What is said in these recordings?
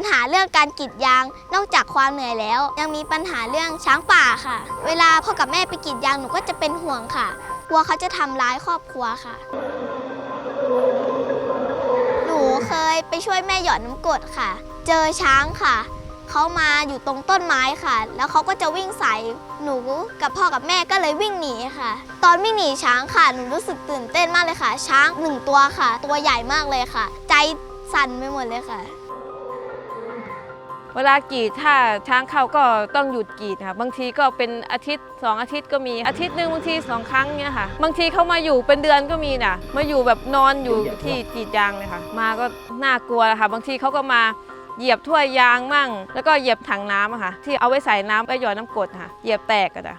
ปัญหาเรื่องการกรีดยาง นอกจากความเหนื่อยแล้ว ยังมีปัญหาเรื่องช้างป่าค่ะ เวลาพ่อกับแม่ไปกรีดยางหนูก็จะเป็นห่วงค่ะ กลัวเขาจะทำร้ายครอบครัวค่ะ หนูเคยไปช่วยแม่หยอดน้ำกรดค่ะ เจอช้างค่ะเขามาอยู่ตรงต้นไม้ค่ะ แล้วเขาก็จะวิ่งใส่หนูกับพ่อกับแม่ก็เลยวิ่งหนีค่ะ ตอนวิ่งหนีช้างค่ะ หนูรู้สึกตื่นเต้นมากเลยค่ะ ช้างหนึ่งตัวค่ะ ตัวใหญ่มากเลยค่ะ ใจสั่นไปหมดเลยค่ะ เวลากรีดถ้าช้างเข้าก็ต้องหยุดกรีดค่ะ บางทีก็เป็นอาทิตย์สองอาทิตย์ก็มีอาทิตย์หนึ่งบางทีสองครั้งเนี่ยค่ะ บางทีเขามาอยู่เป็นเดือนก็มีน่ะมาอยู่แบบนอนอยู่ที่กรีดยางเลยค่ะ มาก็น่ากลัวค่ะ บางทีเขาก็มาเหยียบถ้วยยางมั่ง แล้วก็เหยียบถังน้ำค่ะ ที่เอาไว้ใส่น้ำไปหยอดน้ำกรดค่ะเหยียบแตกอะจ้ะ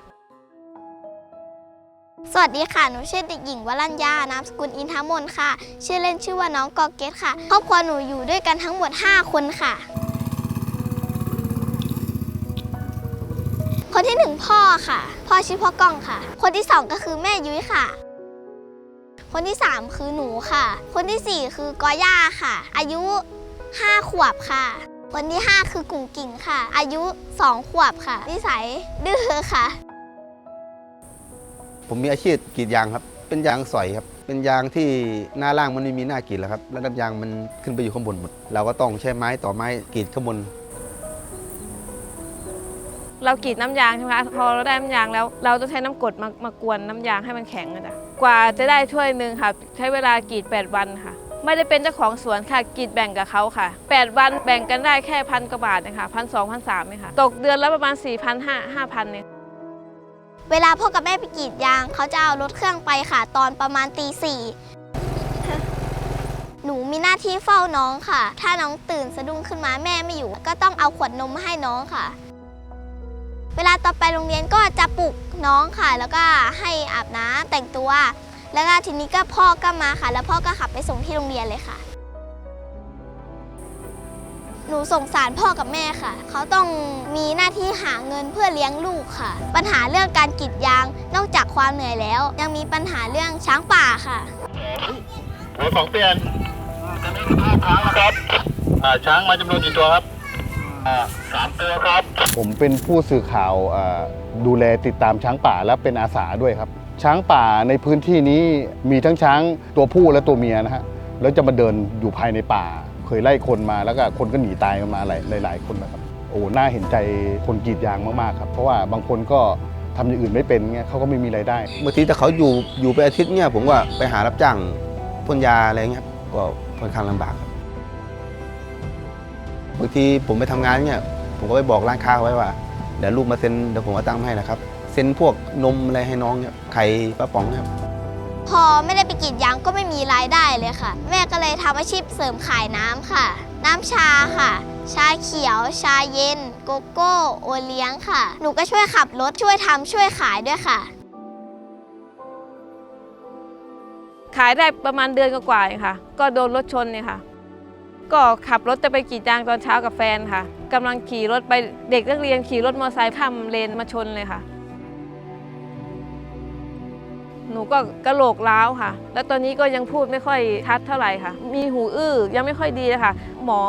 สวัสดีค่ะ หนูชื่อเด็กหญิงวรัญญานามสกุลอินทมนต์ค่ะ ชื่อเล่นชื่อว่าน้องกอเกตค่ะ ครอบครัวหนูอยู่ด้วยกันทั้งหมด 5 คนค่ะ คนที่หนึ่งพ่อค่ะ พ่อชื่อพ่อกล้องค่ะ คนที่สองก็คือแม่ยุ้ยค่ะ คนที่สามคือหนูค่ะ คนที่สี่คือกอย่าค่ะ อายุ5ขวบค่ะ คนที่ห้าคือกุ่งกิ่งค่ะ อายุ2ขวบค่ะ นิสัยดื้อค่ะ ผมมีอาชีพกรีดยางครับ เป็นยางสอยครับ เป็นยางที่หน้าล่างมันไม่มีหน้ากรีดแล้วครับ แล้วน้ำยางมันขึ้นไปอยู่ข้างบนหมด เราก็ต้องใช้ไม้ต่อไม้กรีดข้างบน เรากรีดน้ำยางใช่ไหมคะพอเราได้น้ำยางแล้ว เราต้องใช้น้ำกรดมามากวนน้ำยางให้มันแข็งอะจ้ะกว่าจะได้ถ้วยหนึ่งค่ะ ใช้เวลากรีด 8 วันค่ะ ไม่ได้เป็นเจ้าของสวนค่ะกรีดแบ่งกับเขาค่ะ 8 วันแบ่งกันได้แค่พันกว่าบาทนะคะพันสองพันสามเนี่ยค่ะ ตกเดือนละประมาณ4 0 0 0 5 5 0 0เนี่ยเวลาพ่อกับแม่ไปกรีดยาง เขาจะเอารถเครื่องไปค่ะ ตอนประมาณตีสี่หนูมีหน้าที่เฝ้าน้องค่ะ ถ้าน้องตื่นสะดุ้งขึ้นมาแม่ไม่อยู่ ก็ต้องเอาขวดนมมาให้น้องค่ะ เวลาต่อไปโรงเรียนก็จะปลุกน้องค่ะ แล้วก็ให้อาบน้ำแต่งตัว แล้วก็ทีนี้ก็พ่อก็มาค่ะ แล้วพ่อก็ขับไปส่งที่โรงเรียนเลยค่ะ หนูสงสารพ่อกับแม่ค่ะ เขาต้องมีหน้าที่หาเงินเพื่อเลี้ยงลูกค่ะ ปัญหาเรื่องการกรีดยางนอกจากความเหนื่อยแล้ว ยังมีปัญหาเรื่องช้างป่าค่ะหัวสองเปลี่ยนตอนนี้มีห้าช้างนะครับอ่าช้างมาจำนวนกี่ตัวครับอ่า สามตัวครับผมเป็นผู้สื่อข่าวเอ่อดูแลติดตามช้างป่าและเป็นอาสาด้วยครับ ช้างป่าในพื้นที่นี้มีทั้งช้างตัวผู้และตัวเมียนะฮะแล้วจะมาเดินอยู่ภายในป่า เคยไล่คนมาแล้วก็คนก็หนีตายกันมาหลายหลายๆคนนะครับโอ้น่าเห็นใจคนกรีดยางมากๆครับเพราะว่าบางคนก็ทำอย่างอื่นไม่เป็นเงี้ยเขาก็ไม่มีรายได้บางทีถ้าเขาอยู่อยู่ไปอาทิตย์เนี่ยผมก็ไปหารับจ้างพ่นยาอะไรเงี้ยครับก็ค่อนข้างลำบากครับ บางทีผมไปทำงานเนี่ยผมก็ไปบอกร้านค้าไว้ว่าเดี๋ยวลูกมาเซ็นเดี๋ยวผมมาตั้งให้นะครับเซ็นพวกนมอะไรให้น้องเนี่ยไข่ปลาป๋องเนี่ยครับพอไม่ได้ไปกรีดยางก็ไม่มีรายได้เลยค่ะ แม่ก็เลยทำอาชีพเสริมขายน้ำค่ะ น้ำชาค่ะ ชาเขียว ชาเย็น โกโก้ โอเลี้ยงค่ะ หนูก็ช่วยขับรถช่วยทำช่วยขายด้วยค่ะ ขายได้ประมาณเดือนกว่าๆเองค่ะ ก็โดนรถชนเนี่ยค่ะ ก็ขับรถจะไปกรีดยางตอนเช้ากับแฟนค่ะกำลังขี่รถไปเด็กนักเรียนขี่รถมอเตอร์ไซค์ข้ามเลนมาชนเลยค่ะ หนูก็กระโหลกร้าวค่ะ แล้วตอนนี้ก็ยังพูดไม่ค่อยชัดเท่าไหร่ค่ะ มีหูอื้อยังไม่ค่อยดีค่ะ หมอ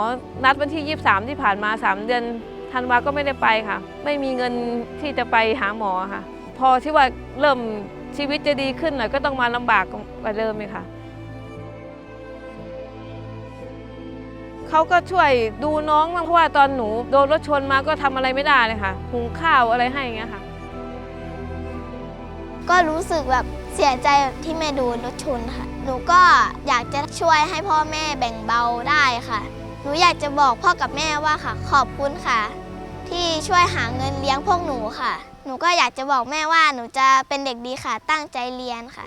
นัดวันที่ 23 ที่ผ่านมา 3 เดือนธันวาก็ไม่ได้ไปค่ะ ไม่มีเงินที่จะไปหาหมอค่ะ พอที่ว่าเริ่มชีวิตจะดีขึ้นหน่อยก็ต้องมาลำบากกว่าเดิมเลยค่ะ เขาก็ช่วยดูน้องบ้างเพราะว่าตอนหนูโดนรถชนมาก็ทำอะไรไม่ได้เลยค่ะหุงข้าวอะไรให้อย่างเงี้ยค่ะก็รู้สึกแบบเสียใจที่แม่โดนรถชนค่ะ หนูก็อยากจะช่วยให้พ่อแม่แบ่งเบาได้ค่ะ หนูอยากจะบอกพ่อกับแม่ว่าค่ะ ขอบคุณค่ะ ที่ช่วยหาเงินเลี้ยงพวกหนูค่ะ หนูก็อยากจะบอกแม่ว่าหนูจะเป็นเด็กดีค่ะ ตั้งใจเรียนค่ะ